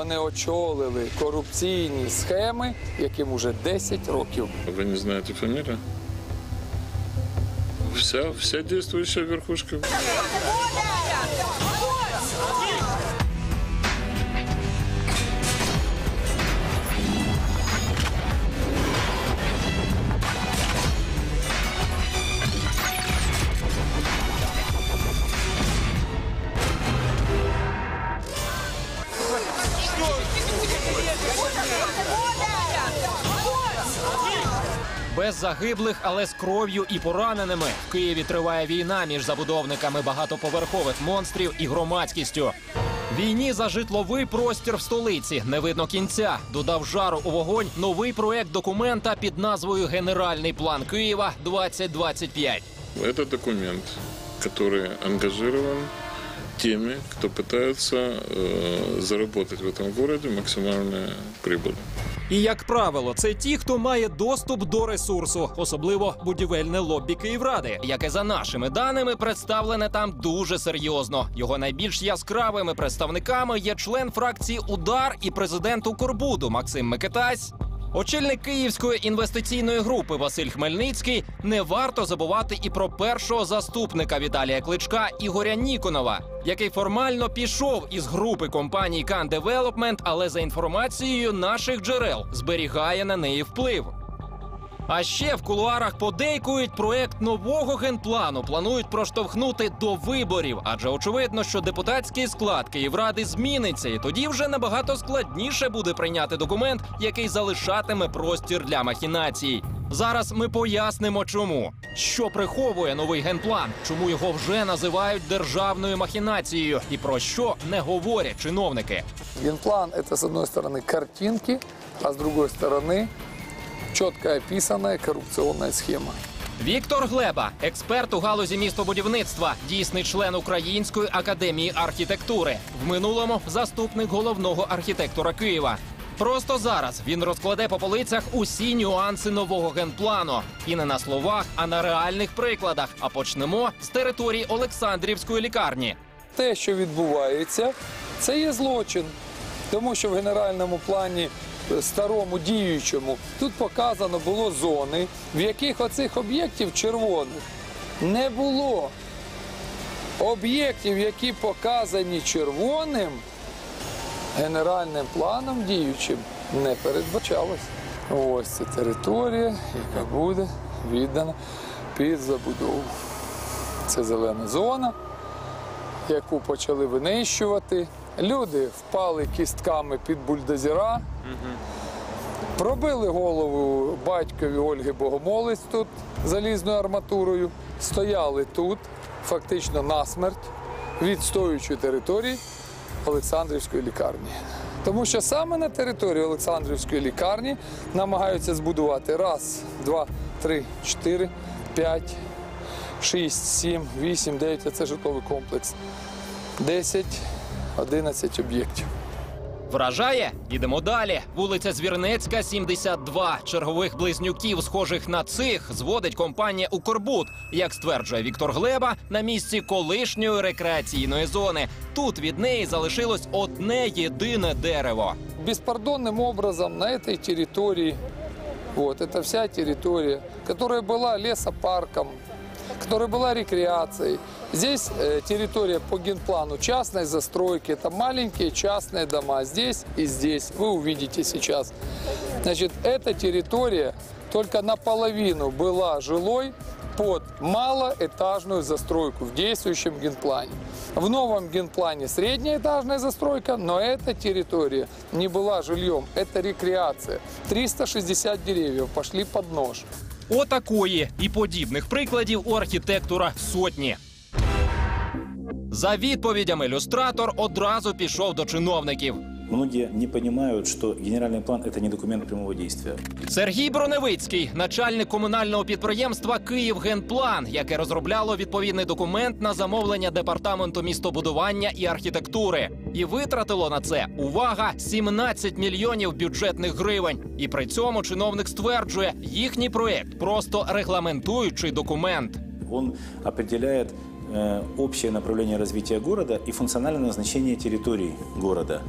вони очолили корупційні схеми, яким уже 10 років. Ви не знаєте фамілію? Вся, вся действующая верхушка. Без загиблих, але з кров'ю і пораненими в Києві триває війна між забудовниками багатоповерхових монстрів і громадськістю. Війні за житловий простір в столиці не видно кінця. Додав жару у вогонь новий проект документа під назвою Генеральний план Києва 2025 Это документ, который ангажирован теми, кто пытается э, заработать в этом городе максимальные прибыли. І як правило, це ті, хто має доступ до ресурсу, особливо будівельне лоббі Київради, яке за нашими даними представлене там дуже серйозно. Його найбільш яскравими представниками є член фракції Удар і президент Укрбуду Максим Микитась. Очільник київської інвестиційної групи Василь Хмельницький не варто забувати і про першого заступника Віталія Кличка Ігоря Ніконова, який формально пішов із групи компаній Can Development, але за інформацією наших джерел зберігає на неї вплив. А ще в кулуарах подейкують проект нового генплану. Планують проштовхнути до виборів, адже очевидно, що депутатський склад Київради зміниться, і тоді вже набагато складніше буде прийняти документ, який залишатиме простір для махінацій. Зараз ми пояснимо, чому що приховує новий генплан, чому його вже називають державною махінацією, і про що не говорять чиновники. Генплан – это, с одной стороны, картинки, а с другой стороны, четко описанная коррупционная схема. Віктор Глеба, експерт у галузі містобудівництва, дійсний член Української академії архітектури. В минулому заступник головного архітектора Києва. Просто зараз він розкладе по полицях усі нюанси нового генплану. І не на словах, а на реальних прикладах. А почнемо з території Олександрівської лікарні. Те, що відбувається, це є злочин. Тому що в генеральному плані старому діючому тут показано було зони, в яких оцих об'єктів червоних не було. Об'єктів, які показані червоним, генеральним планом діючим не передбачалось. Ось це територія, яка буде віддана під забудову. Це зелена зона яку почали винищувати. Люди впали кістками під бульдозера, пробили голову батькові Ольги Богомолець тут залізною арматурою, стояли тут, фактично насмерть, відстоюючи території Олександрівської лікарні. Тому що саме на території Олександрівської лікарні намагаються збудувати раз, два, три, чотири, п'ять, 6, 7, 8, 9 – це житловий комплекс. 10, 11 об'єктів. Вражає? Ідемо далі. Вулиця Звірнецька, 72. Чергових близнюків, схожих на цих, зводить компанія Укрбуд. Як стверджує Віктор Глеба, на місці колишньої рекреаційної зони. Тут від неї залишилось одне єдине дерево. Беспардонным образом на этой территории, вот, это вся территория, которая была лесопарком, которая была рекреацией. Здесь э, территория по генплану частной застройки, это маленькие частные дома. Здесь и здесь вы увидите сейчас. Значит, эта территория только наполовину была жилой под малоэтажную застройку в действующем генплане. В новом генплане среднеэтажная застройка, но эта территория не была жильем, это рекреация. 360 деревьев пошли под нож. Отакої і подібних прикладів у архітектура сотні. За відповідями люстратор одразу пішов до чиновників. Многие не понимают, что генеральный план – это не документ прямого действия. Сергій Броневицький, начальник комунального підприємства «Київгенплан», яке розробляло відповідний документ на замовлення департаменту містобудування і архітектури, і витратило на це увага 17 мільйонів бюджетних гривень. І при цьому чиновник стверджує, їхній проект просто регламентуючий документ. Он определяет э, общее направление развития города и функциональное назначение территории города,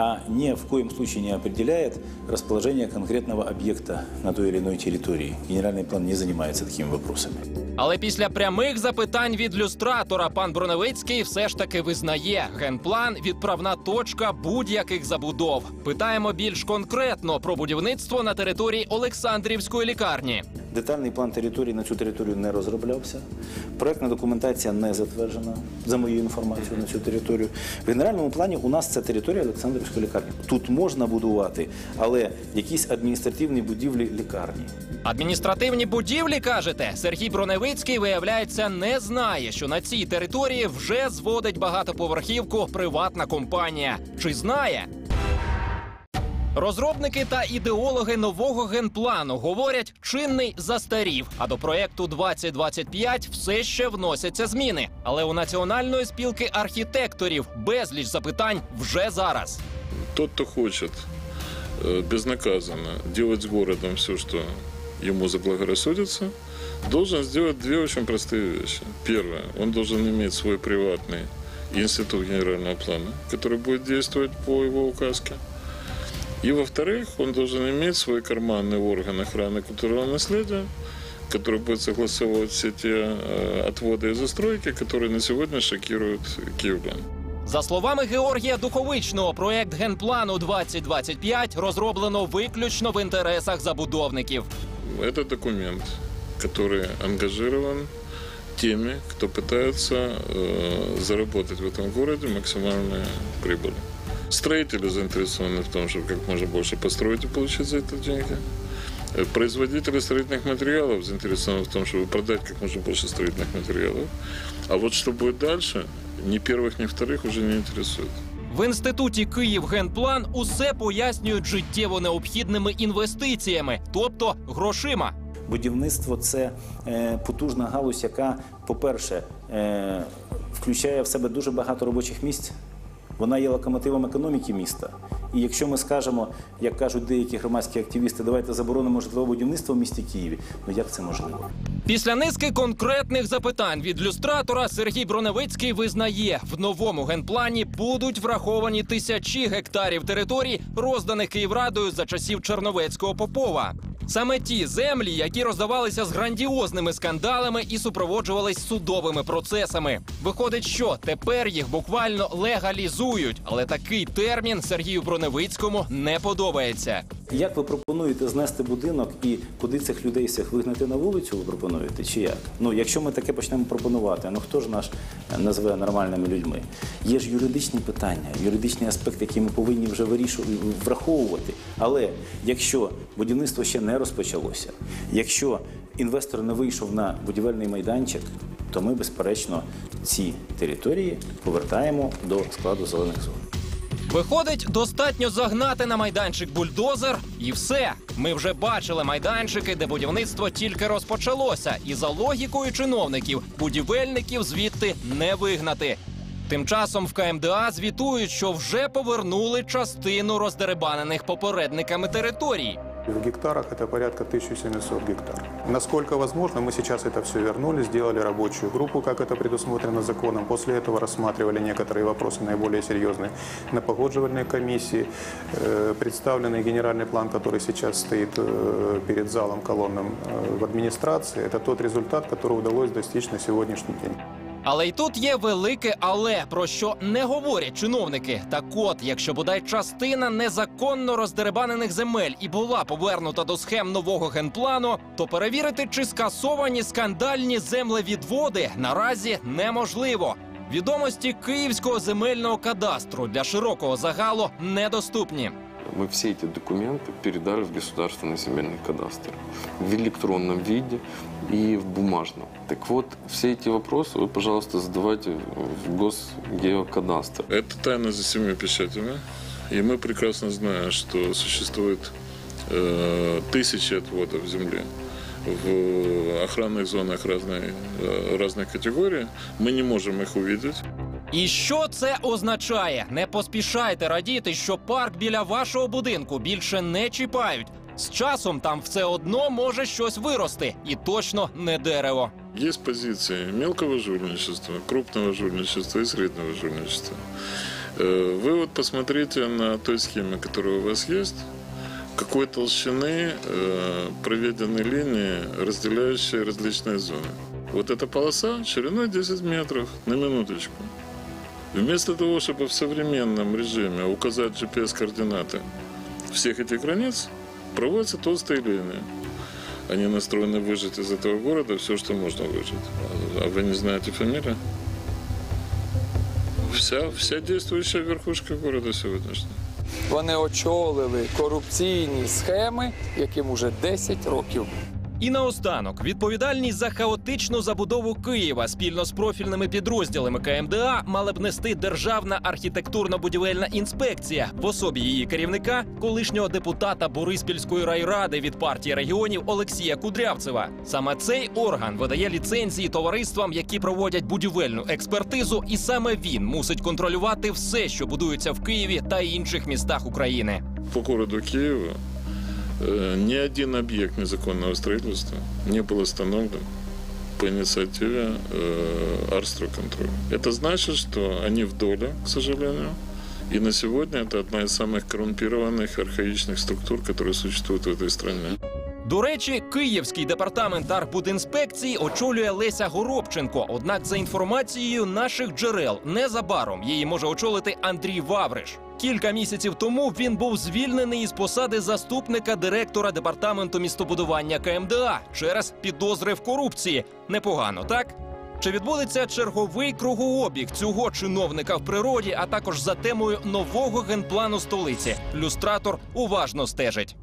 а ни в коем случае не определяет расположение конкретного объекта на той или иной территории. Генеральный план не занимается такими вопросами. Але після прямих запитань від люстратора пан Броневицький все ж таки визнає генплан відправна точка будь-яких забудов. Питаємо більш конкретно про будівництво на території Олександрівської лікарні. Детальний план території на цю територію не розроблявся. Проектна документація не затверджена, за моєю інформацією, на цю територію. В генеральному плані у нас це територія Олександрівської лікарні. Тут можна будувати, але якісь адміністративні будівлі лікарні. Адміністративні будівлі кажете, Сергій Броневицький виявляється не знає, що на цій території вже зводить багатоповерхівку приватна компанія. Чи знає? Розробники та ідеологи нового генплану говорять, чинний застарів. А до проекту 2025 все ще вносяться зміни. Але у національної спілки архітекторів безліч запитань вже зараз. Тот, кто хочет э, безнаказанно делать с городом все, что ему заблагорассудится, должен сделать две очень простые вещи. Первое, он должен иметь свой приватный институт генерального плана, который будет действовать по его указке. И, во-вторых, он должен иметь свой карманный орган охраны культурного наследия, который будет согласовывать все те э, отводы и застройки, которые на сегодня шокируют киевлян. За словами Георгія Духовичного, проект генплану 2025 розроблено виключно в інтересах забудовників. Это документ, который ангажирован теми, кто пытается э, заработать в этом городе максимальные прибыли. Строители заинтересованы в том, чтобы как можно больше построить и получить за это деньги. Э, Производители строительных материалов заинтересованы в том, чтобы продать как можно больше строительных материалов. А вот что будет дальше, ни первых, ни вторых уже не интересует. В інституті Київ генплан усе пояснюють життєво необхідними інвестиціями, тобто грошима. Будівництво це е, потужна галузь, яка, по-перше, е, включає в себе дуже багато робочих місць. Вона є локомотивом економіки міста. І якщо ми скажемо, як кажуть деякі громадські активісти, давайте заборонимо житлове будівництво в місті Києві, ну як це можливо? Після низки конкретних запитань від люстратора Сергій Броневицький визнає, в новому генплані будуть враховані тисячі гектарів територій, розданих Київрадою за часів Черновецького Попова. Саме ті землі, які роздавалися з грандіозними скандалами і супроводжувались судовими процесами. Виходить, що тепер їх буквально легалізують, але такий термін Сергію Броневицькому не подобається. Як ви пропонуєте знести будинок і куди цих людей всіх вигнати на вулицю? Ви пропонуєте чи як? Ну якщо ми таке почнемо пропонувати, ну хто ж наш е, назве нормальними людьми? Є ж юридичні питання, юридичний аспект, який ми повинні вже вирішувати враховувати. Але якщо будівництво ще не розпочалося, якщо інвестор не вийшов на будівельний майданчик, то ми безперечно ці території повертаємо до складу зелених зон. Виходить, достатньо загнати на майданчик бульдозер, і все. Ми вже бачили майданчики, де будівництво тільки розпочалося, і за логікою чиновників будівельників звідти не вигнати. Тим часом в КМДА звітують, що вже повернули частину роздеребанених попередниками територій. В гектарах это порядка 1700 гектар. Насколько возможно, мы сейчас это все вернули, сделали рабочую группу, как это предусмотрено законом. После этого рассматривали некоторые вопросы наиболее серьезные на погодживальной комиссии. Э, Представленный генеральный план, который сейчас стоит э, перед залом колонным э, в администрации, это тот результат, который удалось достичь на сегодняшний день. Але й тут є велике але, про що не говорять чиновники. Так от, якщо бодай частина незаконно роздеребанених земель і була повернута до схем нового генплану, то перевірити, чи скасовані скандальні землевідводи наразі неможливо. Відомості київського земельного кадастру для широкого загалу недоступні. Мы все эти документы передали в государственный земельный кадастр в электронном виде и в бумажном. Так вот, все эти вопросы вы, пожалуйста, задавайте в Госгеокадастр. Это тайна за семью печатями. И мы прекрасно знаем, что существует э, тысячи отводов земли в охранных зонах разной, э, разных категорий. Мы не можем их увидеть. І що це означає? Не поспішайте радіти, що парк біля вашого будинку більше не чіпають. З часом там все одно може щось вирости, і точно не дерево. Есть позиции мелкого жульничества, крупного жульничества и среднего жульничества. Э, Вы вот посмотрите на той схеме, которая у вас есть, какой толщины э, проведены линии, разделяющие различные зоны. Вот эта полоса шириной 10 метров, на минуточку. Вместо того, чтобы в современном режиме указать GPS-координаты всех этих границ, проводятся толстые линии. Они настроены выжать из этого города все, что можно выжать. А вы не знаете фамилию? Вся, вся действующая верхушка города сегодняшняя. Вони очолили корупційні схеми, яким уже 10 років. І наостанок відповідальність за хаотичну забудову Києва спільно з профільними підрозділами КМДА мала б нести Державна архітектурно-будівельна інспекція в особі її керівника, колишнього депутата Бориспільської райради від партії регіонів Олексія Кудрявцева. Саме цей орган видає ліцензії товариствам, які проводять будівельну експертизу, і саме він мусить контролювати все, що будується в Києві та інших містах України. По городу Киева э, ни один объект незаконного строительства не был остановлен по инициативе э, Арстройконтроля. Это значит, что они в доле, к сожалению, и на сегодня это одна из самых коррумпированных, архаичных структур, которые существуют в этой стране. До речі, Київський департамент архбудінспекції очолює Леся Горобченко. Однак, за інформацією наших джерел, незабаром її може очолити Андрій Вавриш. Кілька місяців тому він був звільнений із посади заступника директора департаменту містобудування КМДА через підозри в корупції. Непогано, так? Чи відбудеться черговий кругообіг цього чиновника в природі, а також за темою нового генплану столиці? Люстратор уважно стежить.